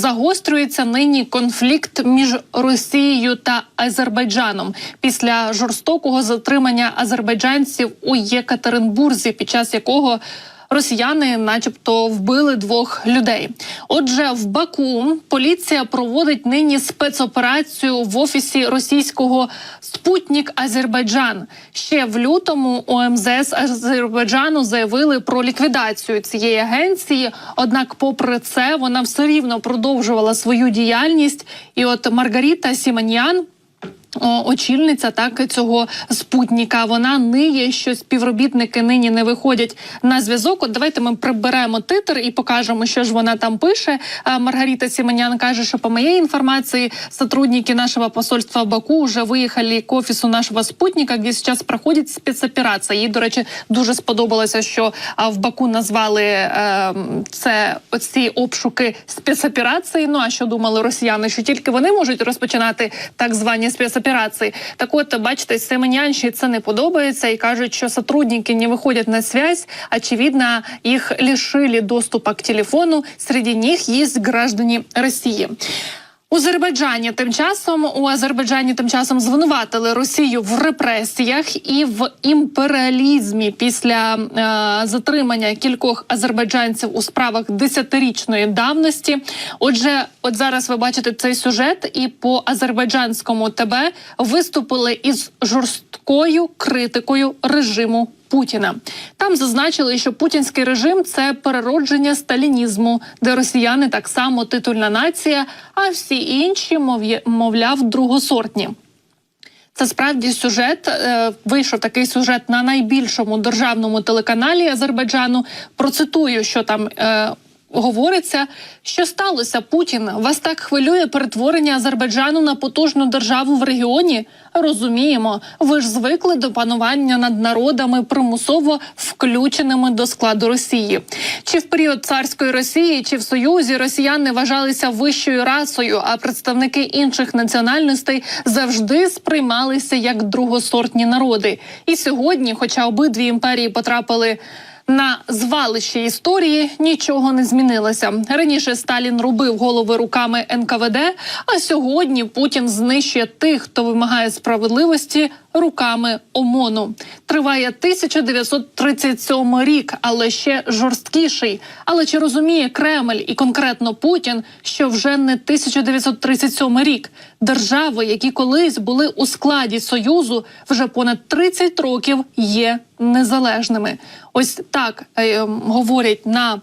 Загострюється нині конфлікт між Росією та Азербайджаном. Після жорстокого затримання азербайджанців у Єкатеринбурзі, під час якого Росіяни, начебто, вбили двох людей. Отже, в Баку поліція проводить нині спецоперацію в офісі російського Спутник Азербайджан. Ще в лютому у МЗС Азербайджану заявили про ліквідацію цієї агенції. Однак, попри це, вона все рівно продовжувала свою діяльність. І от Маргарита Сіманян. Очільниця так цього спутника. Вона ниє, що співробітники нині не виходять на зв'язок. От давайте ми приберемо титр і покажемо, що ж вона там пише. Маргарита Сіманян каже, що по моєї інформації сотрудники нашого посольства Баку вже виїхали к офісу нашого спутника, де зараз проходять спецоперація. Їй, до речі, дуже сподобалося, що в Баку назвали е, це оці обшуки спецоперації. Ну а що думали росіяни? Що тільки вони можуть розпочинати так звані спецоперації? Так от, бачите, Семенянші це не подобається і кажуть, що сотрудники не виходять на связь. Очевидно, їх лишили доступа к телефону. Серед них є граждані Росії. У Азербайджані тим часом у Азербайджані тим часом звинуватили Росію в репресіях і в імперіалізмі після е, затримання кількох азербайджанців у справах десятирічної давності. Отже, от зараз ви бачите цей сюжет, і по азербайджанському ТБ виступили із жорсткою критикою режиму. Путіна там зазначили, що путінський режим це переродження сталінізму, де росіяни так само титульна нація, а всі інші мовляв другосортні. Це справді сюжет. е, Вийшов такий сюжет на найбільшому державному телеканалі Азербайджану. Процитую, що там. Говориться, що сталося Путін. Вас так хвилює перетворення Азербайджану на потужну державу в регіоні. Розуміємо, ви ж звикли до панування над народами примусово включеними до складу Росії. Чи в період царської Росії, чи в Союзі росіяни вважалися вищою расою, а представники інших національностей завжди сприймалися як другосортні народи. І сьогодні, хоча обидві імперії потрапили. На звалище історії нічого не змінилося. Раніше Сталін рубив голови руками НКВД, а сьогодні Путін знищує тих, хто вимагає справедливості руками ОМОНу. Триває 1937 рік, але ще жорсткіший. Але чи розуміє Кремль і конкретно Путін, що вже не 1937 рік? Держави, які колись були у складі союзу, вже понад 30 років є незалежними. Ось так е, говорять на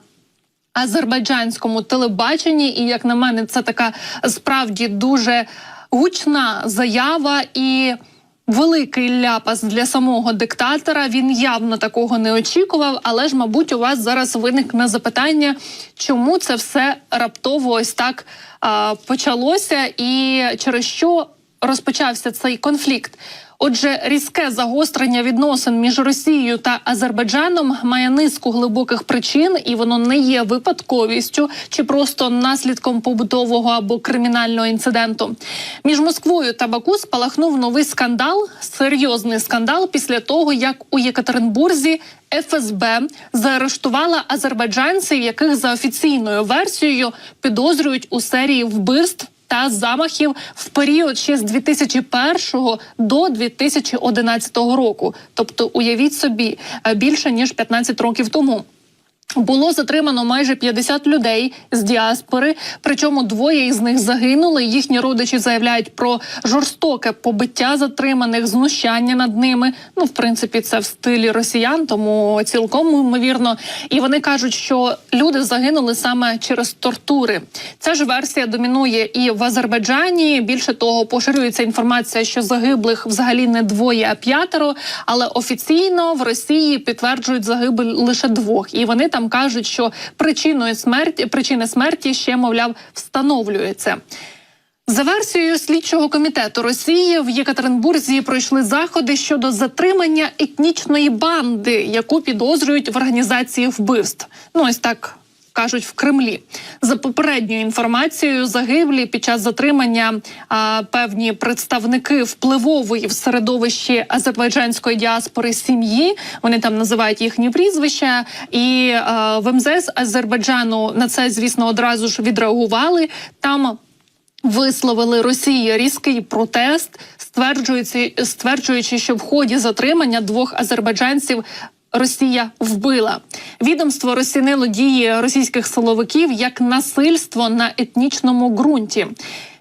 азербайджанському телебаченні, і як на мене, це така справді дуже гучна заява і. Великий ляпас для самого диктатора. Він явно такого не очікував. Але ж, мабуть, у вас зараз виникне запитання, чому це все раптово ось так а, почалося, і через що розпочався цей конфлікт. Отже, різке загострення відносин між Росією та Азербайджаном має низку глибоких причин, і воно не є випадковістю чи просто наслідком побутового або кримінального інциденту. Між Москвою та Баку спалахнув новий скандал, серйозний скандал після того, як у Єкатеринбурзі ФСБ заарештувала азербайджанців, яких за офіційною версією підозрюють у серії вбивств та замахів в період ще з 2001 до 2011 року. Тобто, уявіть собі е, більше ніж 15 років тому. Було затримано майже 50 людей з діаспори. Причому двоє із них загинули. Їхні родичі заявляють про жорстоке побиття затриманих, знущання над ними. Ну, в принципі, це в стилі росіян, тому цілком ймовірно. І вони кажуть, що люди загинули саме через тортури. Ця ж версія домінує і в Азербайджані. Більше того, поширюється інформація, що загиблих взагалі не двоє, а п'ятеро. Але офіційно в Росії підтверджують загибель лише двох, і вони там кажуть, що причиною смерті причини смерті ще мовляв встановлюється. За версією слідчого комітету Росії в Єкатеринбурзі пройшли заходи щодо затримання етнічної банди, яку підозрюють в організації вбивств. Ну ось так кажуть в Кремлі. За попередньою інформацією, загиблі під час затримання а, певні представники впливової в середовищі азербайджанської діаспори сім'ї. Вони там називають їхні прізвища, і а, в МЗС Азербайджану на це, звісно, одразу ж відреагували. Там Висловили Росії різкий протест, стверджуючи, стверджуючи, що в ході затримання двох азербайджанців Росія вбила. Відомство розцінило дії російських силовиків як насильство на етнічному ґрунті.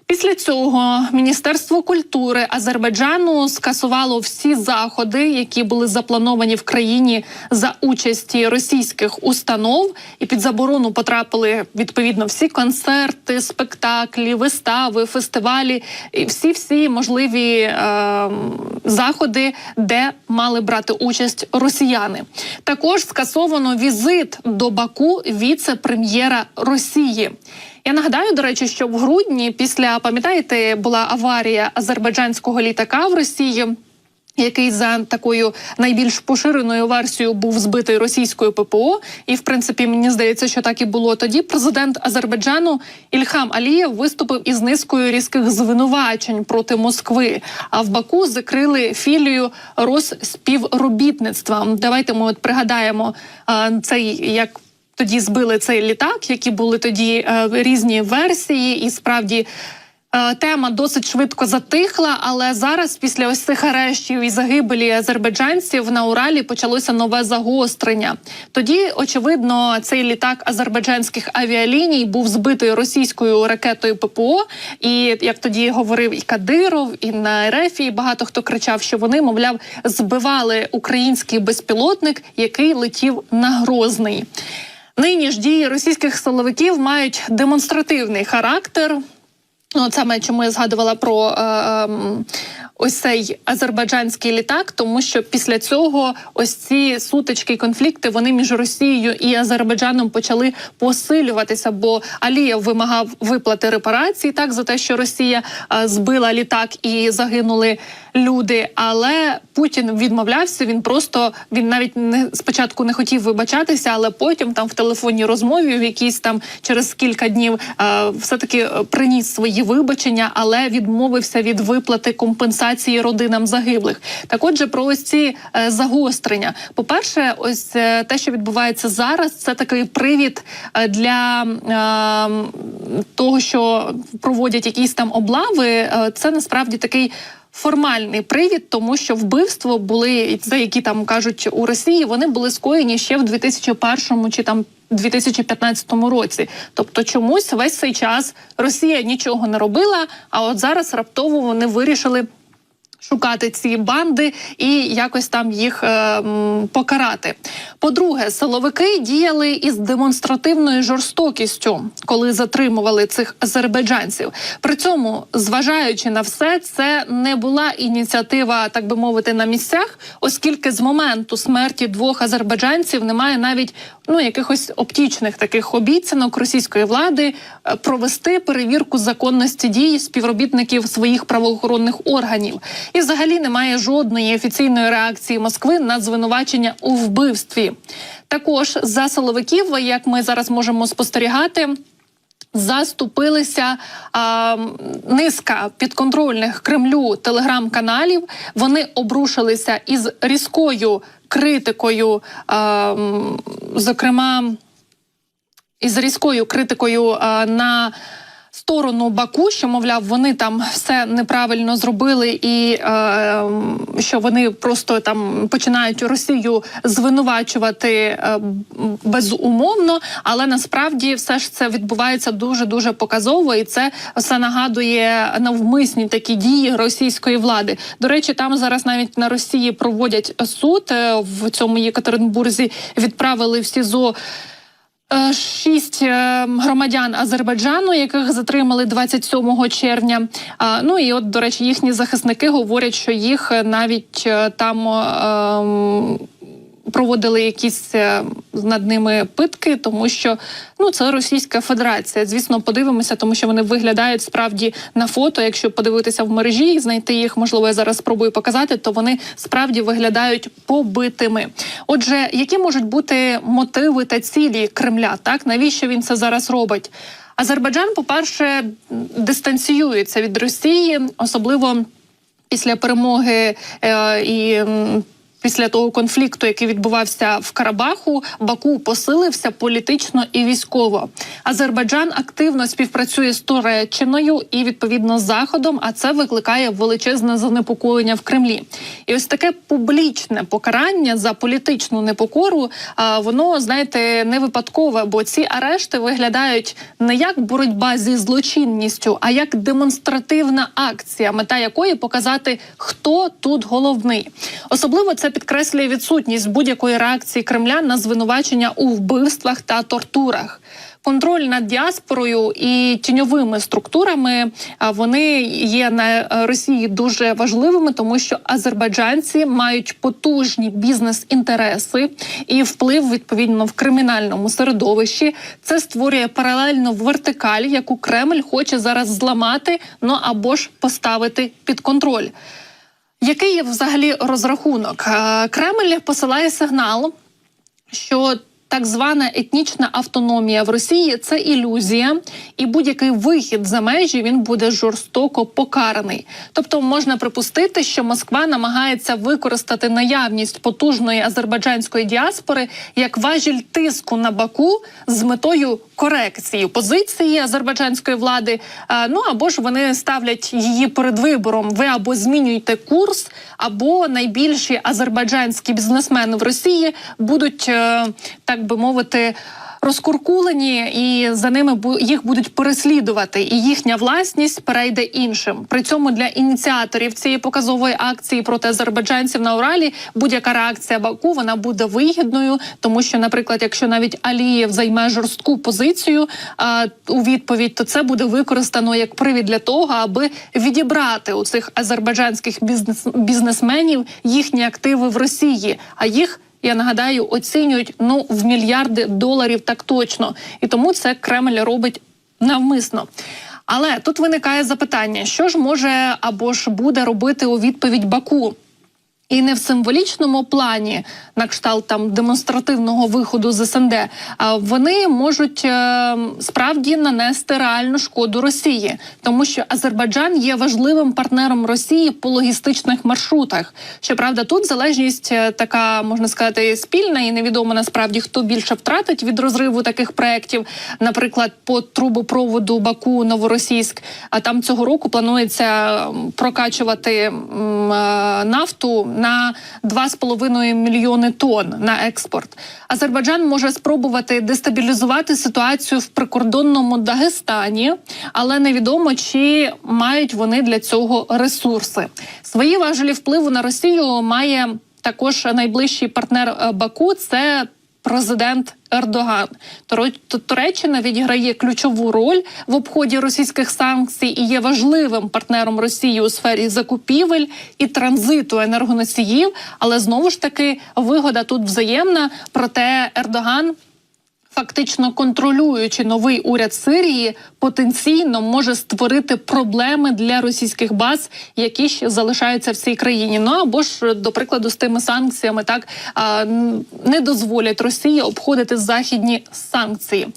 Після цього Міністерство культури Азербайджану скасувало всі заходи, які були заплановані в країні за участі російських установ, і під заборону потрапили відповідно всі концерти, спектаклі, вистави, фестивалі, і всі всі можливі е, заходи, де мали брати участь росіяни. Також скасовано візит до Баку віце-прем'єра Росії. Я нагадаю, до речі, що в грудні, після пам'ятаєте, була аварія азербайджанського літака в Росії. Який за такою найбільш поширеною версією був збитий російською ППО, і в принципі мені здається, що так і було тоді. Президент Азербайджану Ільхам Алієв виступив із низкою різких звинувачень проти Москви. А в Баку закрили філію Росспівробітництва. Давайте ми от пригадаємо а, цей як тоді збили цей літак, які були тоді е, різні версії, і справді. е, Тема досить швидко затихла, але зараз, після ось цих арештів і загибелі азербайджанців на Уралі почалося нове загострення. Тоді, очевидно, цей літак азербайджанських авіаліній був збитий російською ракетою ППО. І як тоді говорив і Кадиров, і на РФ, і багато хто кричав, що вони, мовляв, збивали український безпілотник, який летів на Грозний. Нині ж дії російських силовиків мають демонстративний характер. Ну, от саме чому я згадувала про е, е, ось цей азербайджанський літак, тому що після цього ось ці сутички конфлікти вони між Росією і Азербайджаном почали посилюватися. Бо Алієв вимагав виплати репарацій так за те, що Росія е, збила літак і загинули люди. Але Путін відмовлявся. Він просто він навіть не спочатку не хотів вибачатися, але потім там в телефонній розмові в якійсь там через кілька днів е, все таки приніс свої вибачення, але відмовився від виплати компенсації родинам загиблих. Так, отже, про ось ці е, загострення. По перше, ось е, те, що відбувається зараз, це такий привід е, для е, того, що проводять якісь там облави. Е, це насправді такий. Формальний привід, тому що вбивство були за які там кажуть у Росії, вони були скоєні ще в 2001 чи там 2015 році. Тобто, чомусь весь цей час Росія нічого не робила. А от зараз раптово вони вирішили. Шукати ці банди і якось там їх е, покарати. По-друге, силовики діяли із демонстративною жорстокістю, коли затримували цих азербайджанців. При цьому, зважаючи на все, це не була ініціатива, так би мовити, на місцях, оскільки з моменту смерті двох азербайджанців немає навіть ну якихось оптічних таких обіцянок російської влади е, провести перевірку законності дій співробітників своїх правоохоронних органів. І взагалі немає жодної офіційної реакції Москви на звинувачення у вбивстві. Також за силовиків, як ми зараз можемо спостерігати. Заступилися а, низка підконтрольних Кремлю телеграм-каналів. Вони обрушилися із різкою критикою, а, зокрема, із різкою критикою а, на сторону Баку, що мовляв, вони там все неправильно зробили, і е, що вони просто там починають Росію звинувачувати е, безумовно, але насправді все ж це відбувається дуже дуже показово, і це все нагадує навмисні такі дії російської влади. До речі, там зараз навіть на Росії проводять суд е, в цьому Єкатеринбурзі. Відправили в СІЗО. Е, Шість е, громадян Азербайджану, яких затримали 27 червня. Ну і от, до речі, їхні захисники говорять, що їх навіть е, там. Проводили якісь е, над ними питки, тому що ну це Російська Федерація. Звісно, подивимося, тому що вони виглядають справді на фото. Якщо подивитися в мережі і знайти їх, можливо, я зараз спробую показати, то вони справді виглядають побитими. Отже, які можуть бути мотиви та цілі Кремля? Так навіщо він це зараз робить? Азербайджан, по-перше, дистанціюється від Росії, особливо після перемоги е, і. Після того конфлікту, який відбувався в Карабаху, Баку посилився політично і військово. Азербайджан активно співпрацює з Туреччиною і відповідно з Заходом, а це викликає величезне занепокоєння в Кремлі. І ось таке публічне покарання за політичну непокору, а, воно знаєте не випадкове, бо ці арешти виглядають не як боротьба зі злочинністю, а як демонстративна акція, мета якої показати, хто тут головний. Особливо це підкреслює відсутність будь-якої реакції Кремля на звинувачення у вбивствах та тортурах. Контроль над діаспорою і тіньовими структурами вони є на Росії дуже важливими, тому що азербайджанці мають потужні бізнес-інтереси і вплив відповідно в кримінальному середовищі. Це створює паралельну вертикаль, яку Кремль хоче зараз зламати, ну або ж поставити під контроль. Який є взагалі розрахунок? Е, Кремль посилає сигнал, що так звана етнічна автономія в Росії це ілюзія, і будь-який вихід за межі він буде жорстоко покараний. Тобто можна припустити, що Москва намагається використати наявність потужної азербайджанської діаспори як важіль тиску на Баку з метою корекції позиції азербайджанської влади. Е, Ну або ж вони ставлять її перед вибором. Ви або змінюєте курс, або найбільші азербайджанські бізнесмени в Росії будуть е, так би мовити. Розкуркулені і за ними їх будуть переслідувати, і їхня власність перейде іншим. При цьому для ініціаторів цієї показової акції проти азербайджанців на Уралі будь-яка реакція Баку вона буде вигідною, тому що, наприклад, якщо навіть Алієв займе жорстку позицію а, у відповідь, то це буде використано як привід для того, аби відібрати у цих азербайджанських бізнес бізнесменів їхні активи в Росії, а їх. Я нагадаю, оцінюють ну в мільярди доларів так точно, і тому це Кремль робить навмисно. Але тут виникає запитання: що ж може або ж буде робити у відповідь Баку? І не в символічному плані, на кшталт там демонстративного виходу з СНД, а вони можуть е, справді нанести реальну шкоду Росії, тому що Азербайджан є важливим партнером Росії по логістичних маршрутах. Щоправда, тут залежність е, така можна сказати спільна, і невідомо насправді хто більше втратить від розриву таких проєктів. Наприклад, по трубопроводу Баку Новоросійськ. А там цього року планується прокачувати е, нафту на 2,5 мільйони тонн на експорт. Азербайджан може спробувати дестабілізувати ситуацію в прикордонному Дагестані, але невідомо чи мають вони для цього ресурси. Свої важелі впливу на Росію має також найближчий партнер е, Баку. Це президент Ердоган. Туреччина відіграє ключову роль в обході російських санкцій і є важливим партнером Росії у сфері закупівель і транзиту енергоносіїв. Але знову ж таки вигода тут взаємна. Проте Ердоган. Фактично контролюючи новий уряд Сирії, потенційно може створити проблеми для російських баз, які ще залишаються в цій країні. Ну або ж до прикладу з тими санкціями, так не дозволять Росії обходити західні санкції.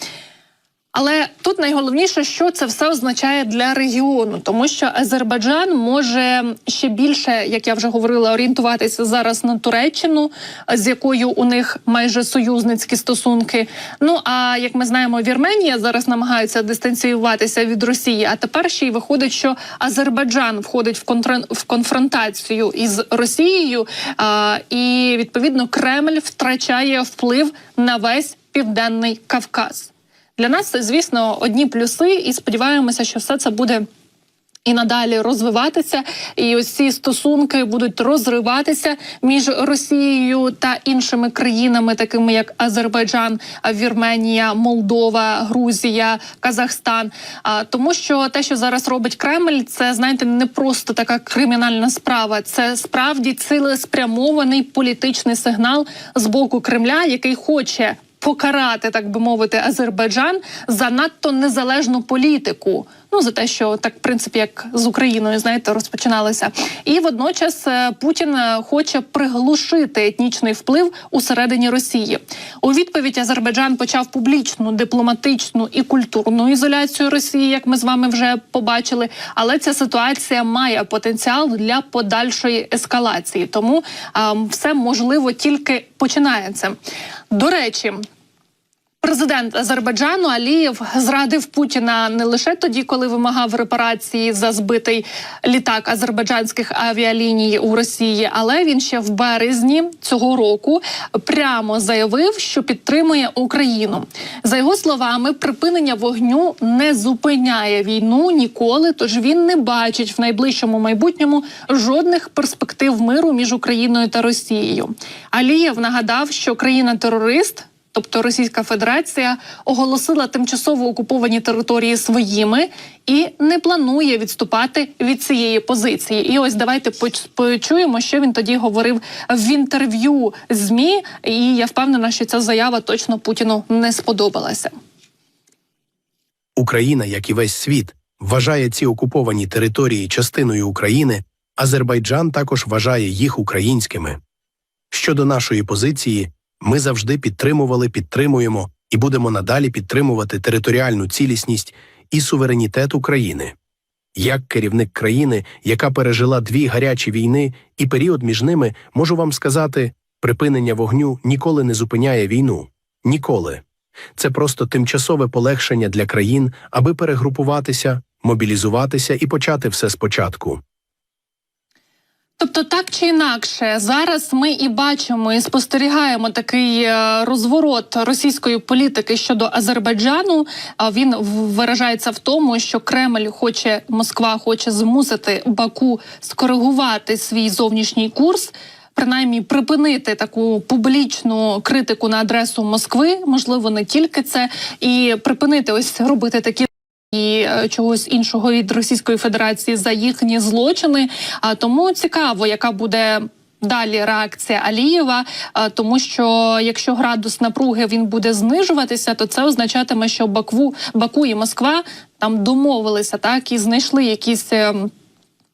Але тут найголовніше, що це все означає для регіону, тому що Азербайджан може ще більше, як я вже говорила, орієнтуватися зараз на Туреччину, з якою у них майже союзницькі стосунки. Ну а як ми знаємо, Вірменія зараз намагається дистанціюватися від Росії. А тепер ще й виходить, що Азербайджан входить в контр... в конфронтацію із Росією, а, і відповідно Кремль втрачає вплив на весь південний Кавказ. Для нас це, звісно, одні плюси, і сподіваємося, що все це буде І надалі розвиватися, і ось ці стосунки будуть розриватися між Росією та іншими країнами, такими як Азербайджан, Вірменія, Молдова, Грузія, Казахстан. Тому, що те, що зараз робить Кремль, це знаєте, не просто така кримінальна справа, це справді цілеспрямований політичний сигнал з боку Кремля, який хоче покарати, так би мовити, Азербайджан за надто незалежну політику. Ну за те, що так, в принципі, як з Україною, знаєте, розпочиналося. І водночас е, Путін е, хоче приглушити етнічний вплив усередині Росії. У відповідь Азербайджан почав публічну дипломатичну і культурну ізоляцію Росії, як ми з вами вже побачили. Але ця ситуація має потенціал для подальшої ескалації, тому а, все можливо тільки починається. До речі. Президент Азербайджану Алієв зрадив Путіна не лише тоді, коли вимагав репарації за збитий літак азербайджанських авіаліній у Росії, але він ще в березні цього року прямо заявив, що підтримує Україну. За його словами, припинення вогню не зупиняє війну ніколи. Тож він не бачить в найближчому майбутньому жодних перспектив миру між Україною та Росією. Алієв нагадав, що країна-терорист. Тобто Російська Федерація оголосила тимчасово окуповані території своїми і не планує відступати від цієї позиції. І ось давайте почуємо, що він тоді говорив в інтерв'ю змі. І я впевнена, що ця заява точно Путіну не сподобалася. Україна, як і весь світ, вважає ці окуповані території частиною України. Азербайджан також вважає їх українськими. Щодо нашої позиції. Ми завжди підтримували, підтримуємо і будемо надалі підтримувати територіальну цілісність і суверенітет України. Як керівник країни, яка пережила дві гарячі війни і період між ними, можу вам сказати, припинення вогню ніколи не зупиняє війну. Ніколи. Це просто тимчасове полегшення для країн, аби перегрупуватися, мобілізуватися і почати все спочатку. Тобто, так чи інакше, зараз ми і бачимо і спостерігаємо такий е, розворот російської політики щодо Азербайджану. А він виражається в тому, що Кремль хоче Москва хоче змусити Баку скоригувати свій зовнішній курс. Принаймні припинити таку публічну критику на адресу Москви, можливо, не тільки це, і припинити ось робити такі і е, чогось іншого від Російської Федерації за їхні злочини. А тому цікаво, яка буде. Далі реакція Алієва, тому що якщо градус напруги він буде знижуватися, то це означатиме, що Бакву Баку і Москва там домовилися так і знайшли якісь ем,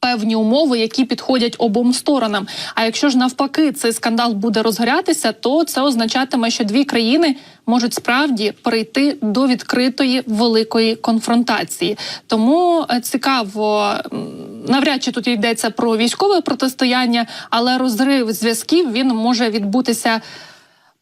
певні умови, які підходять обом сторонам. А якщо ж навпаки цей скандал буде розгорятися, то це означатиме, що дві країни можуть справді прийти до відкритої великої конфронтації. Тому е, цікаво, навряд чи тут йдеться про військове протистояння, але розрив зв'язків він може відбутися.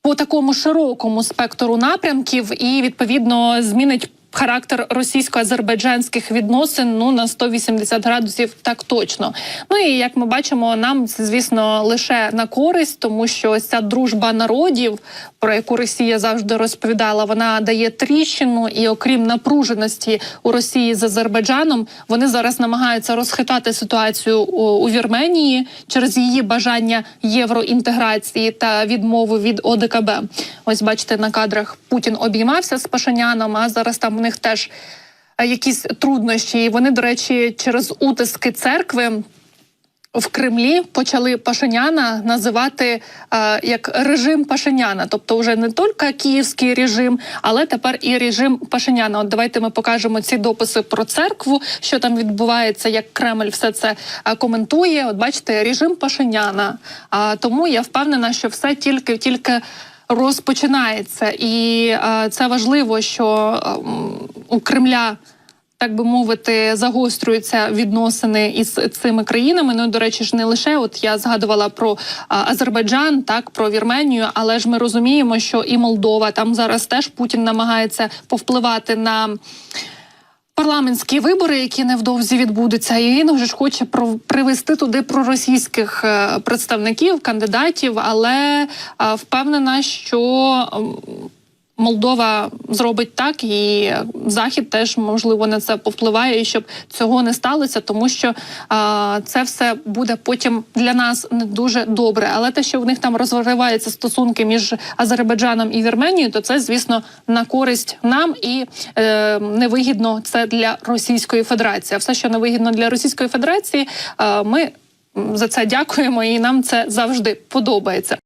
По такому широкому спектру напрямків і відповідно змінить характер російсько-азербайджанських відносин ну на 180 градусів, так точно. Ну і як ми бачимо, нам це звісно лише на користь, тому що ця дружба народів, про яку Росія завжди розповідала, вона дає тріщину, і окрім напруженості у Росії з Азербайджаном, вони зараз намагаються розхитати ситуацію у, Вірменії через її бажання євроінтеграції та відмову від ОДКБ. Ось бачите на кадрах Путін обіймався з Пашиняном, а зараз там них теж е, якісь труднощі. І Вони, до речі, через утиски церкви. В Кремлі почали Пашиняна називати е, як режим Пашиняна, тобто вже не тільки київський режим, але тепер і режим Пашиняна. От давайте ми покажемо ці дописи про церкву, що там відбувається, як Кремль все це е, коментує. От бачите, режим Пашиняна. А тому я впевнена, що все тільки тільки розпочинається, і е, це важливо, що е, у Кремля. Так би мовити, загострюються відносини із цими країнами. Ну до речі, ж не лише от я згадувала про Азербайджан, так про Вірменію, але ж ми розуміємо, що і Молдова там зараз теж Путін намагається повпливати на парламентські вибори, які невдовзі відбудуться, і він вже ж хоче привести туди проросійських е, представників, кандидатів, але е, впевнена, що Молдова зробить так, і Захід теж можливо на це повпливає, і щоб цього не сталося, тому що а, це все буде потім для нас не дуже добре. Але те, що в них там розриваються стосунки між Азербайджаном і Вірменією, то це, звісно, на користь нам і е, невигідно це для Російської Федерації. А все, що невигідно для Російської Федерації, е, ми за це дякуємо, і нам це завжди подобається.